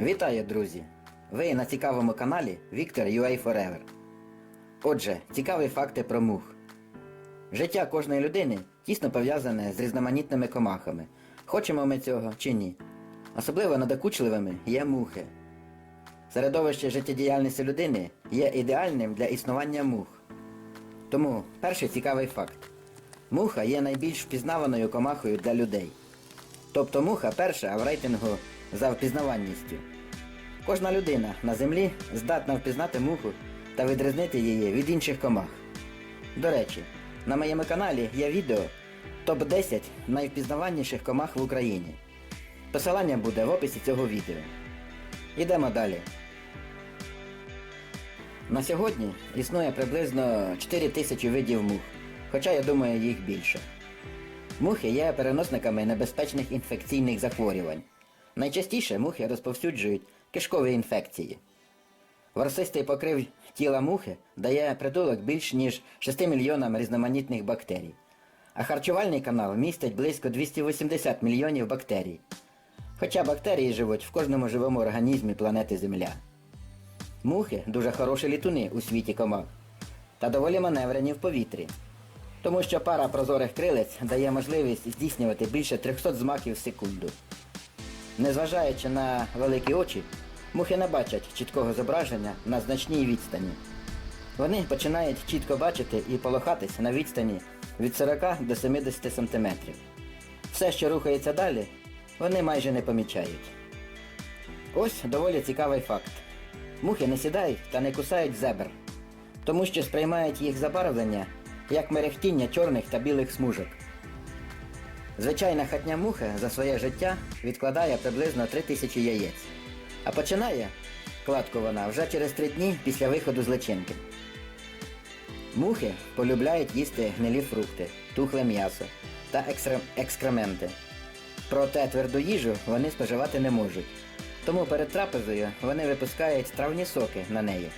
Вітаю, друзі! Ви на цікавому каналі Віктор UA Forever. Отже, цікаві факти про мух. Життя кожної людини тісно пов'язане з різноманітними комахами. Хочемо ми цього чи ні. Особливо надокучливими є мухи. Середовище життєдіяльності людини є ідеальним для існування мух. Тому перший цікавий факт. Муха є найбільш впізнаваною комахою для людей. Тобто муха перша в рейтингу за впізнаванністю. Кожна людина на землі здатна впізнати муху та відрізнити її від інших комах. До речі, на моєму каналі є відео топ-10 найвпізнаваніших комах в Україні. Посилання буде в описі цього відео. Йдемо далі. На сьогодні існує приблизно 4 тисячі видів мух, хоча я думаю їх більше. Мухи є переносниками небезпечних інфекційних захворювань. Найчастіше мухи розповсюджують кишкові інфекції. Ворсистий покрив тіла мухи дає притулок більш ніж 6 мільйонам різноманітних бактерій. А харчувальний канал містить близько 280 мільйонів бактерій. Хоча бактерії живуть в кожному живому організмі планети Земля. Мухи дуже хороші літуни у світі комах та доволі маневрені в повітрі. Тому що пара прозорих крилець дає можливість здійснювати більше 300 змаків в секунду. Незважаючи на великі очі, мухи не бачать чіткого зображення на значній відстані. Вони починають чітко бачити і полохатись на відстані від 40 до 70 см. Все, що рухається далі, вони майже не помічають. Ось доволі цікавий факт. Мухи не сідають та не кусають зебр, тому що сприймають їх забарвлення як мерехтіння чорних та білих смужок. Звичайна хатня муха за своє життя відкладає приблизно 3000 яєць, а починає кладку вона вже через 3 дні після виходу з личинки. Мухи полюбляють їсти гнилі фрукти, тухле м'ясо та екскременти. Проте тверду їжу вони споживати не можуть. Тому перед трапезою вони випускають травні соки на неї.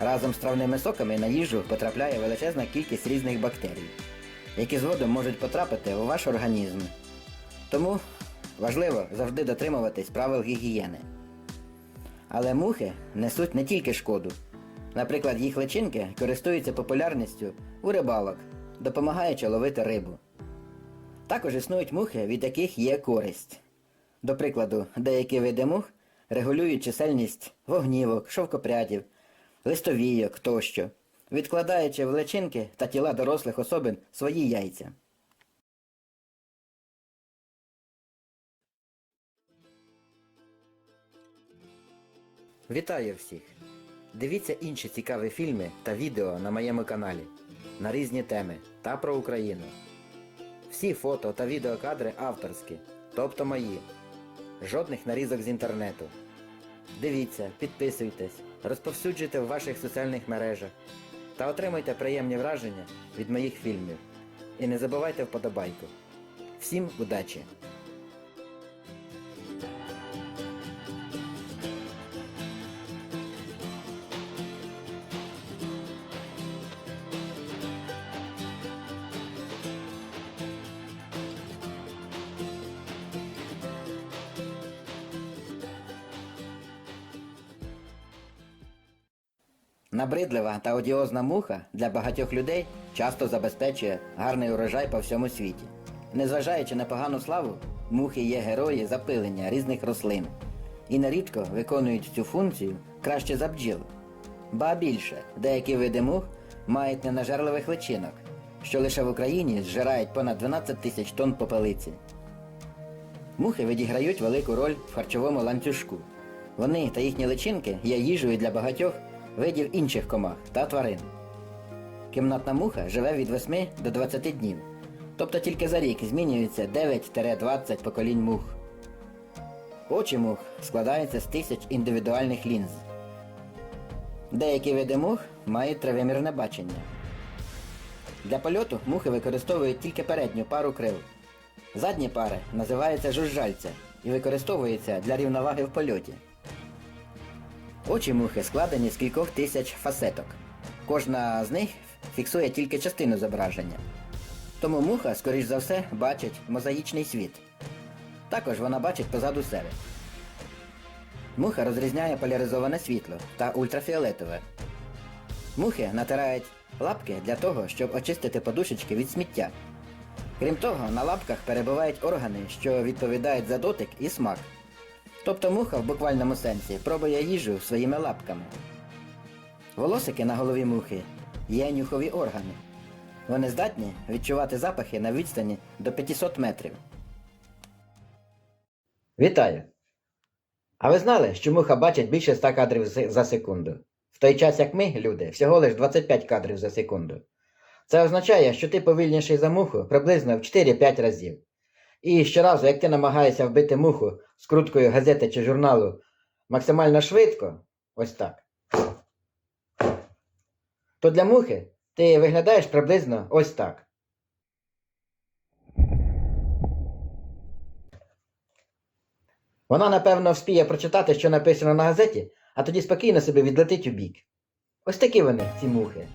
Разом з травними соками на їжу потрапляє величезна кількість різних бактерій, які згодом можуть потрапити у ваш організм. Тому важливо завжди дотримуватись правил гігієни. Але мухи несуть не тільки шкоду. Наприклад, їх личинки користуються популярністю у рибалок, допомагаючи ловити рибу. Також існують мухи, від яких є користь. До прикладу, деякі види мух регулюють чисельність вогнівок, шовкопрядів, листовійок тощо, відкладаючи в личинки та тіла дорослих особин свої яйця. Вітаю всіх! Дивіться інші цікаві фільми та відео на моєму каналі на різні теми та про Україну. Всі фото та відеокадри авторські, тобто мої. Жодних нарізок з інтернету. Дивіться, підписуйтесь, розповсюджуйте в ваших соціальних мережах та отримайте приємні враження від моїх фільмів. І не забувайте вподобайку. Всім удачі! Набридлива та одіозна муха для багатьох людей часто забезпечує гарний урожай по всьому світі. Незважаючи на погану славу, мухи є герої запилення різних рослин і нерідко виконують цю функцію краще за бджіл. Ба більше, деякі види мух мають ненажерливих личинок, що лише в Україні зжирають понад 12 тисяч тонн попелиці. Мухи відіграють велику роль в харчовому ланцюжку. Вони та їхні личинки є їжею для багатьох видів інших комах та тварин. Кімнатна муха живе від 8 до 20 днів, тобто тільки за рік змінюється 9-20 поколінь мух. Очі мух складаються з тисяч індивідуальних лінз. Деякі види мух мають тривимірне бачення. Для польоту мухи використовують тільки передню пару крил. Задні пари називаються жужжальця і використовуються для рівноваги в польоті. Очі мухи складені з кількох тисяч фасеток. Кожна з них фіксує тільки частину зображення. Тому муха, скоріш за все, бачить мозаїчний світ. Також вона бачить позаду себе. Муха розрізняє поляризоване світло та ультрафіолетове. Мухи натирають лапки для того, щоб очистити подушечки від сміття. Крім того, на лапках перебувають органи, що відповідають за дотик і смак. Тобто муха в буквальному сенсі пробує їжу своїми лапками. Волосики на голові мухи є нюхові органи. Вони здатні відчувати запахи на відстані до 500 метрів. Вітаю! А ви знали, що муха бачить більше 100 кадрів за секунду? В той час як ми, люди, всього лиш 25 кадрів за секунду. Це означає, що ти повільніший за муху приблизно в 4-5 разів. І щоразу, як ти намагаєшся вбити муху скруткою газети чи журналу максимально швидко, ось так, то для мухи ти виглядаєш приблизно ось так. Вона, напевно, вспіє прочитати, що написано на газеті, а тоді спокійно собі відлетить у бік. Ось такі вони, ці мухи.